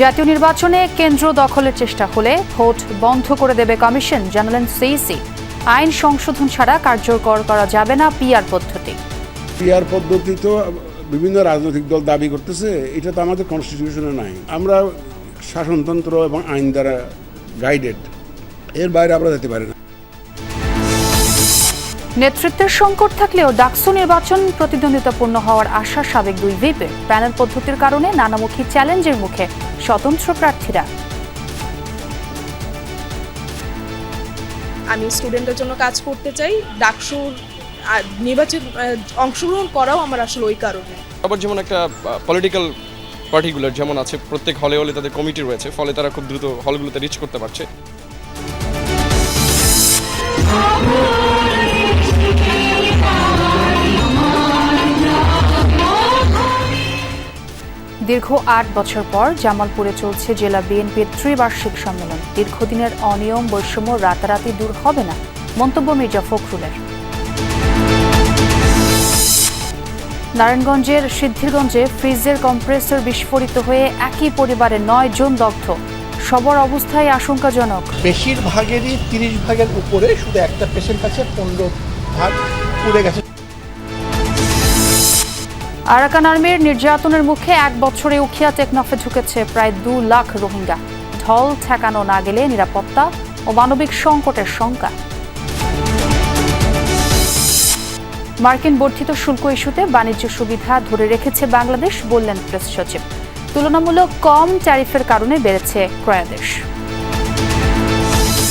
জাতীয় নির্বাচনে কেন্দ্র দখলের চেষ্টা হলে ভোট বন্ধ করে দেবে কমিশন, জানালেন সিইসি। আইন সংশোধন ছাড়া কার্যকর করা যাবে না পিআর পদ্ধতি। পিআর পদ্ধতি তো বিভিন্ন রাজনৈতিক দল দাবি করতেছে, এটা তো আমাদের কনস্টিটিউশনে নাই। আমরা শাসনতন্ত্র এবং আইন দ্বারা গাইডেড এর বাইরে আমরা যেতে পারি না। নেতৃত্বের সংকট থাকলেও ডাকসু নির্বাচন প্রতিদ্বন্দ্বিতাপূর্ণ হওয়ার আশা সাবেক দুই ভিপের প্যানেল পদ্ধতির কারণে নানামুখী চ্যালেঞ্জের মুখে স্বতন্ত্র প্রার্থীরা। আমি স্টুডেন্টের জন্য কাজ করতে চাই। ডাকসুর নির্বাচন অংশগ্রহণ করাও আমার আসলে ওই কারণে। আবার যেমন একটা পলিটিক্যাল পার্টিগুলার যেমন আছে প্রত্যেক হলে হলে তাদের কমিটি রয়েছে ফলে তারা খুব দ্রুত হলগুলোতে রিচ করতে পারছে। দীর্ঘ আট বছর পর জামালপুরে চলছে জেলা বিএনপির ত্রিবার্ষিক সম্মেলন। দীর্ঘদিনের অনিয়ম, বৈষম্য রাতারাতি দূর হবে না, মন্তব্য মির্জা ফখরুলের। নারায়ণগঞ্জের সিদ্ধিরগঞ্জে ফ্রিজের কম্প্রেসর বিস্ফোরিত হয়ে একই পরিবারের নয় জন দগ্ধ। সবর অবস্থায় আশঙ্কাজনক। বেশিরভাগেরই তিরিশ ভাগের উপরে শুধু একটা পেশেন্ট আছে, পনেরো ভাগ পুড়ে গেছে। আরাকান আর্মির নির্যাতনের মুখে এক বছরে উখিয়া টেকনাফে ঢুকেছে প্রায় দু লাখ রোহিঙ্গা। ঢল ঠেকানো না গেলে নিরাপত্তা ও মানবিক সংকটের শঙ্কা। মার্কিন বর্ধিত শুল্ক ইস্যুতে বাণিজ্য সুবিধা ধরে রেখেছে বাংলাদেশ, বললেন প্রেস সচিব। তুলনামূলক কম ট্যারিফের কারণে বেড়েছে ক্রয়াদেশ।